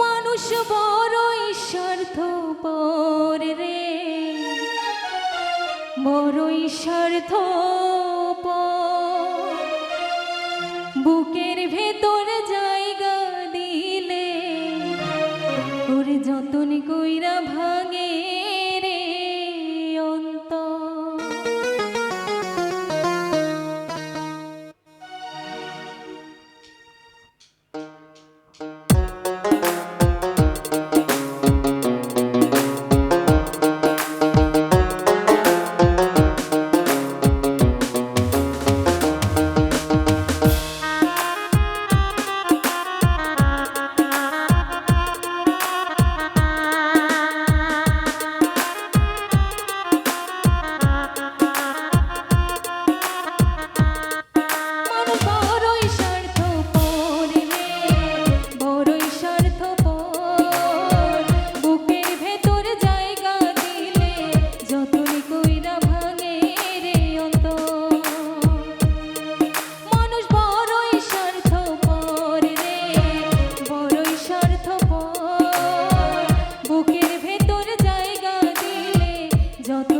মানুষ বড়ই স্বার্থপর রে। বড়ই স্বার্থ বুকের ভেতর জায়গা দিলে ওর যতন কইরা ভাঙে স্বার্থপর।